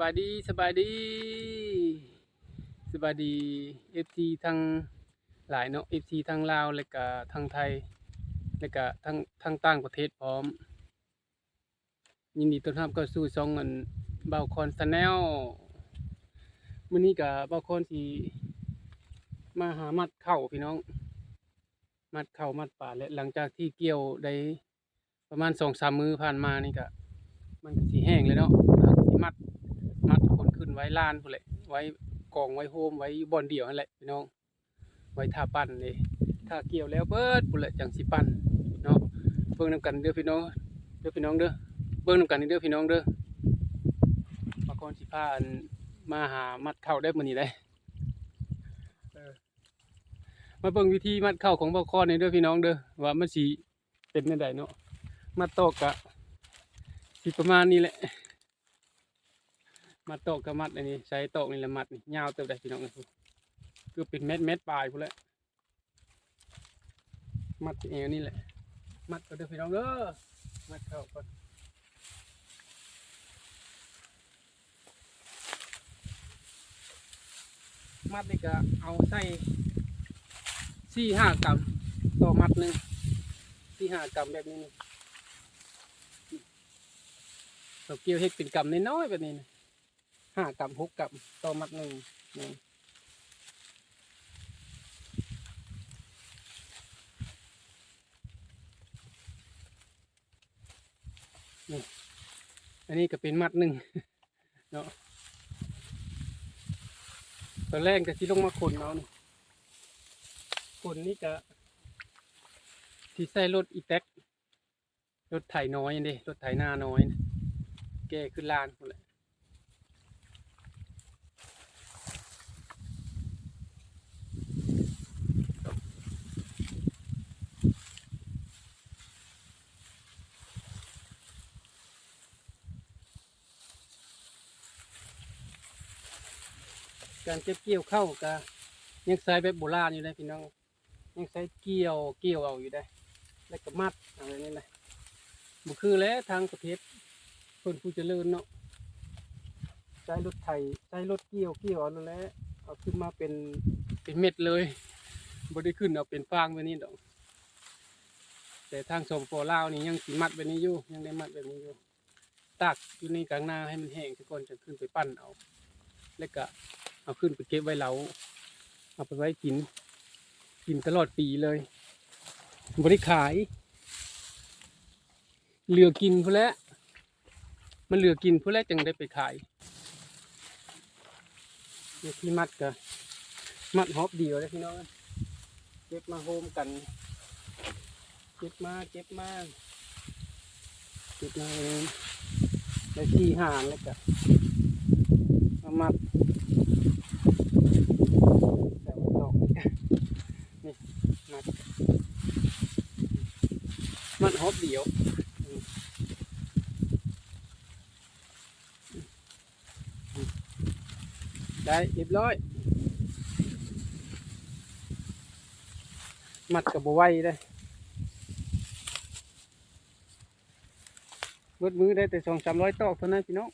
บายดีสบายดีสบายดีเอฟซีทางหลายเนาะเอฟซีทางลาวและก็ทางไทยและก็ทางทางต่างประเทศพร้อม ยินดีต้อนรับเข้าสู่ช่องอันเบาคอนชาแนลมื้อนี้ก็เบาคอนสิมาหามัดเข้าพี่น้อง มัดเข้ามัดป่าและหลังจากที่เกี่ยวได้ประมาณ2-3มื้อผ่านมานี่ก็มันก็สิแห้งเลยเนาะมัด มัดคนขึ้นไว้ลานพุ่นแหละไว้กองไว้โฮมไว้อยู่บ่อนเดียวนั่นแหละพี่น้อง ไว้ท่าปั้นนี่ถ้าเกี่ยวแล้วเบิดพุ่นแหละจังสิปั้นเนาะเบิ่งนํกันเด้อพี่น้องเด้อพี่น้องเด้อเบิ่งนํกันนี่เด้อพี่น้องเด้อมาก่อนสิพาอันมาหามัดเข้าได้มื้อนี้ได้เออมาเบิ่งวิธีมัดเข้าของบ่คอนนี่เด้อพี่น้องเด้อว่ามันสิเป็นจังไดเนาะมัดตอกกะสิประมาณนี้แหละ มัดโตกกับมัดอันนี้ใช้โตกนี่แหละมัดนี่ยาวเติบได้พี่น้องนะคือคือเป็นเม็ดเม็ดปลายพุ่นแหละมัดเอวนี่แหละ มัดก็เด้อพี่น้องเด้อมัดเข้าก่อนมัดนี่ก็เอาใส่สี่ห้ากรัมต่อมัดหนึ่งสี่ห้ากรัมแบบนี้นี่เราเกี่ยวเฮ็ดเป็นกำน้อยๆแบบนี้นะ ห้ากำหกกำต่อมัดหนึ่งนี่นี่อันนี้ก็เป็นมัดหนึ่งเนาะตอนแรกก็สิลงมาขนเอานี่ขนนี่ก็ที่ใส่รถอีแท็กรถไถน้อยนี่รถไถหน้าน้อย แกขึ้นลานหมดเลย การเก็บเกี่ยวเข้าวก็ยังใช้แบบโบราณอยู่เลยพี่น้องยังใช้เกี่ยวเกี่ยวเอาอยู่ได้ แล้วก็มัดอะไรนี่แหละบุคือแล้วทางประเทศเพิ่นผู้เจริญเนาะใช้รถไถใช้รถเกี่ยวเกี่ยวเอานั่นแหละเอาขึ้นมาเป็นเป็นเม็ดเลยบ่ได้ขึ้นเอาเป็นฟางแบบนี้ดอก แต่ทางสปปลาวนี่ยังสิมัดแบบนี้อยู่ยังได้มัดแบบนี้อยู่ตากอยู่ในกลางนาให้มันแห้งซะก่อนจะขึ้นไปปั้นเอา แล้วก็เอาขึ้นไปเก็บไว้เหลาเอาไปไว้กิน กินตลอดปีเลยบ่ได้ขาย เหลือกินพุ่นแล้วมันเหลือกินเพื่อแรกจึงได้ไปขายที่มัดก็มัดฮอบเดียวเลยพี่น้องเก็บมาโฮมกันเก็บมาเก็บมาเก็บมาเองได้ที่ห่างแล้วก็ มามัดแต่ว่าดอกนี่มัดมัดฮอบเดียวได้เรียบร้อย มัดกับบไว้ได้เบิดมือได้แต่สองสามร้อยตอกเท่านั้นพี่น้อง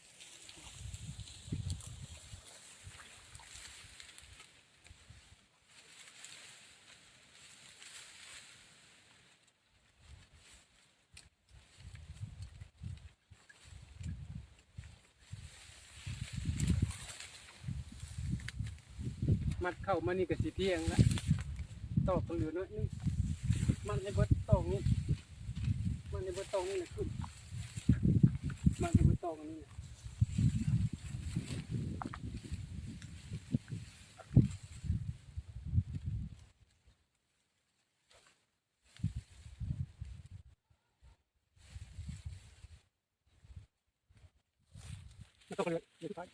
มัดเข้ามานี่ก็สิเที่ยงละตอกก็เหลือน้อยนึงมันให้เบิดตอกนี้มันให้เบิดตอกนี่นะขึ้นมันให้เบิดตอกนี้นะตอกเหลือเหลือที่ท้าย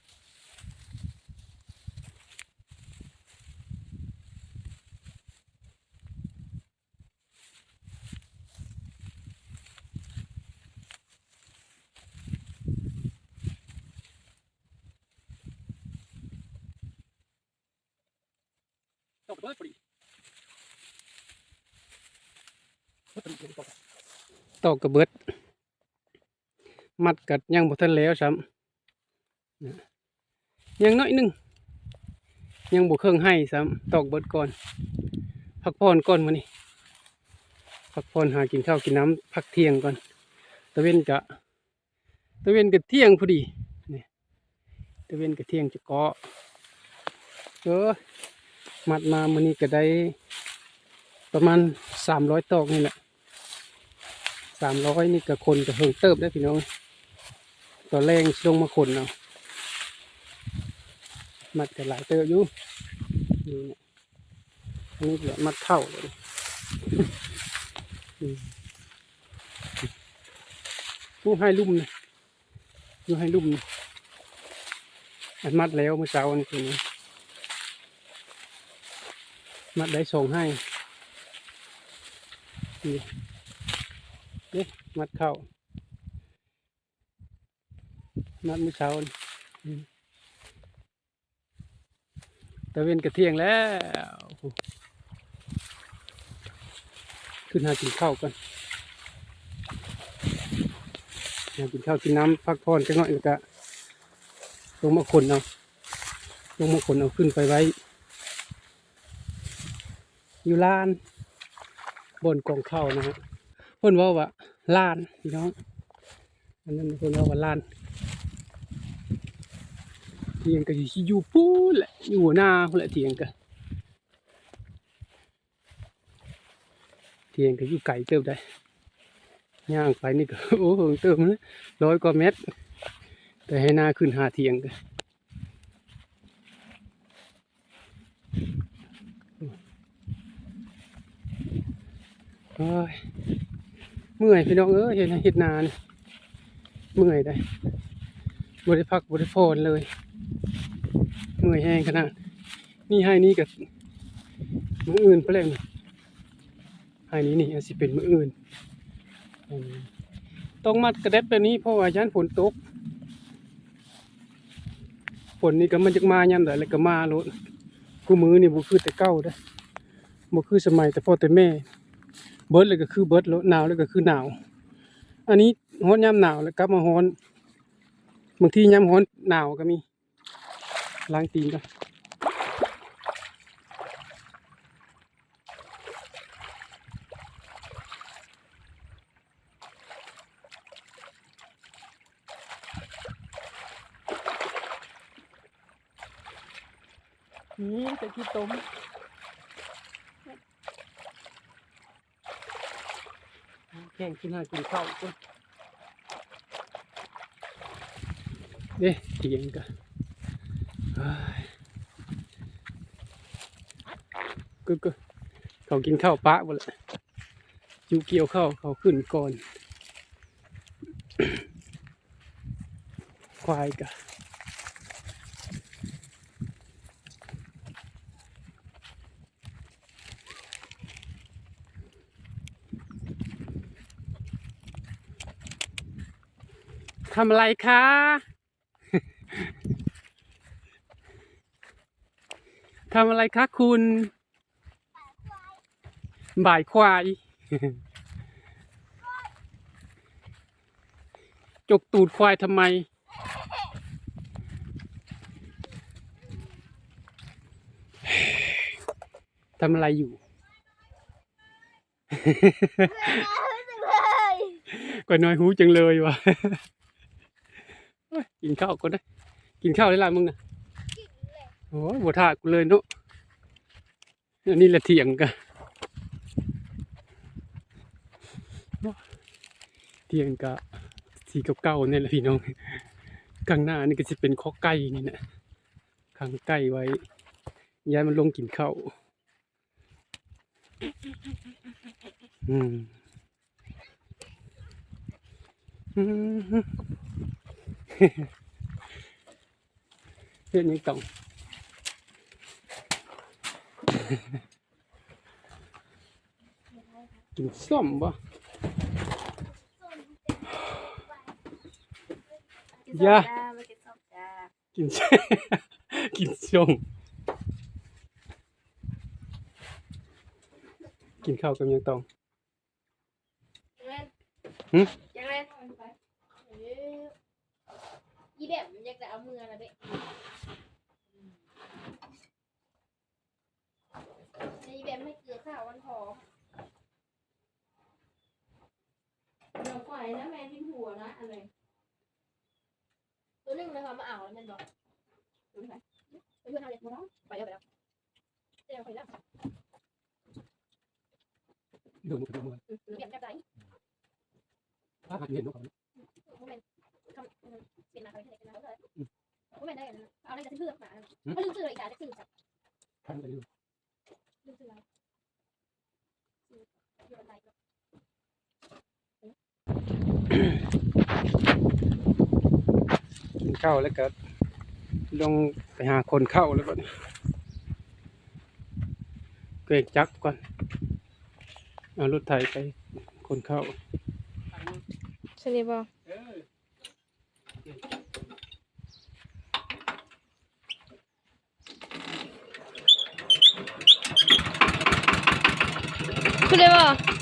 ตอกเบิดพอดี ตอกกระเบิด มัดกัดยังบ่ทันแล้วซ้ยังน้อยหนึง ยังบ่เครื่องให้ซ้ำตอกเบิดก่อน พักผ่อนก่อนมื้อนี้พักผ่อนหากินข้าวกินน้ำพักเที่ยงก่อน ตะเวนกะ ตะเวนกะเที่ยงพอดีนี่ตะเวนกะเที่ยงจะเกาะเออมัดมามื้อนี้ก็ได้ประมาณ300ตอกนี่แหละ 300นี่ก็คนก็เฮิงเติบได้พี่น้องตอนแรงสิลงมาคนเอาะมัดก็หลายเติบอยู่นี่เนี่ยนนี้เหลือมัดเข้าเลยผู้ให้ลุ่มนะผู้ให้ลุ่มนะอันมัดแล้วเมื่อเช้าอันนี้มัดได้ส่งให้นี่ นี่มัดเข้ามัดมือเช้าอืมตะเวนกระเทียงแล้วขึ้นหากินข้าวกันหากินข้าวกินน้ำพักผ่อนจังหน่อยแล้วก็ลงมาขนเอาลงมาขนเอาขึ้นไปไว้ อยู่ลาน บนกองข้าวนะฮะเพิ่อนว่าว่า ลานพี่น้อง อันนั้นเพิ่นว่าว่าลานเทียงก็อยู่ที่อยู่ปูนแหละอยู่หัวหน้าพุ่นแหละเทียงก็เทียงก็อยู่ไกลเติบได้ย่างไปนี่ก็โอ้โหเติมเลยร้อยกว่าเมตร แต่ให้หน้าขึ้นหาเทียงกันโอ้ย เมื่อยพี่น้องเอ้ยเห็นเห็ดนานเมื่อยได้บริพักบริพรเลยเมื่อยแห้งขนาดนี่ให้นี่กับมืออื่นไปล้วนี่อันนี้นี่อาจสิเป็นมืออื่นต้องมัดกระเด็ดแบบนี้เพราะว่ายันฝนตกฝนนี่ก็มันจะมายามใดแล้วก็มาโลดกูมือนี่บ่คือแต่เก่าเด้บ่คือสมัยแต่พ่อแต่แม่ เบิดเลยก็คือเบิดแล้วหนาวแล้วก็คือหนาว อันนี้ฮ้อนยามหนาวแล้วกลับมาฮ้อน บางทียามฮ้อนหนาวก็มีล้างตีนก่อนนี่ตะกี้ต้ม แข่งกินหากินข้าวก่อนเด้เถียงกันก็ก็เขากินข้าวปะหมดเลยจูเกี่ยวข้าวเขาขึ้นก่อน ควายกะ ทำอะไรคะ ทำอะไรคะคุณ บ่ายควาย จกตูดควายทำไม ทำอะไรอยู่ก็น้อยหูจังเลยวะเฮ้ย กินข้าวก่อนนะกินข้าวได้ละมึงนะโอ้ยบัวท่ากูเลยเนาะนนี้แหละเถียงกันเถียงกะสีเก่าๆเนี่ยแหละพี่น้องข้างหน้านี่ก็จะเป็นข้อไก่นี่นะข้างไก่ไว้ ย้ายมันลงกินข้าวอืมอืม เฮ็ดหยังต้องกินส้มบ่ย่ามากินส้มจ้ากินกินส้มกินข้าวกับหยังต้อง แบบมอยากจะเอามือนะเบ๊ะอีแบบไม่เกลือข้าวมันหอมเดี๋ยวปล่อยนะแม่ทิ้งหัวนะอะไรตัวนึงนะคะมาอ่าวแล้วมันบอกดูไหมไปเพื่อนเอะไรยมาแล้วไปแล้วไปแล้วเดี๋ยวไปแล้วดูมือดูมือเบีแบบไหนถ้าหากเห็นต้องทำ เปลี่ยนมาเขาไม่ได้กันแล้วเลยโมเมนต์ได้กันเอาอะไรจะซื้อมาถ้าลืมซื้ออีกอะจะซื้อจับทันไปดูลืมซื้อแล้วซื้ออะไรกินข้าวแล้วก็ลงไปหาคนเข้าแล้วก่อนเกรกจักก่อนเอารถไถไปคนเข้าสนิบอ ขึ้นเลยบอ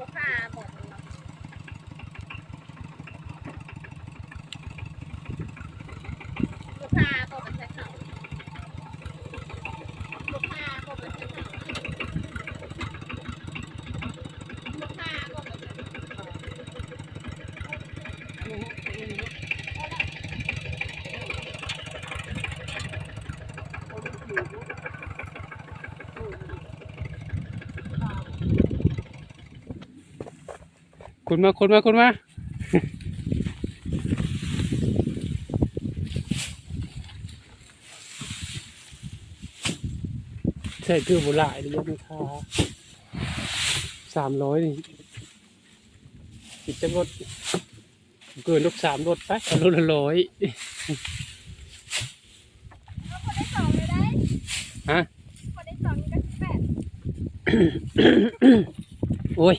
ลูกค้าบอกลูกค้าบอกมันใช้เขาลูกค้าบอกมันใช้เขาลูกค้าบอกมันใช้เขา คุณมาคุณมาคุณมาใช่คือบุหลายเลยยกราคาสามร้อยนี่ติดจะลดเกินลูกสามรถไปเอารถละร้อยคนได้สองเลยได้ฮะคนได้สองกันแปดโอ้ย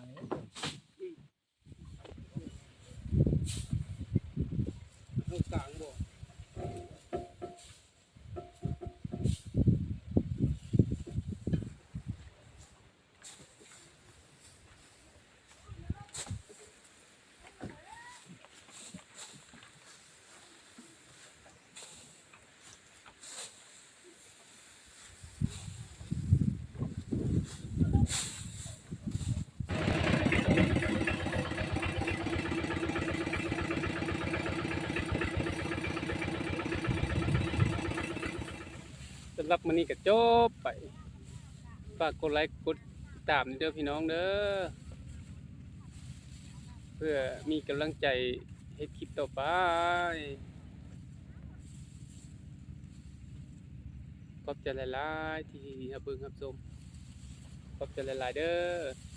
Ah, é? หรับมันนี้ก็จบไปฝากกดไลค์กดตามเด้อพี่น้องเด้อเพื่อมีกำลังใจให้คลิปต่อไปขอบใจหลายๆที่รับเบิ่งรับชมขอบใจหลายๆเด้อ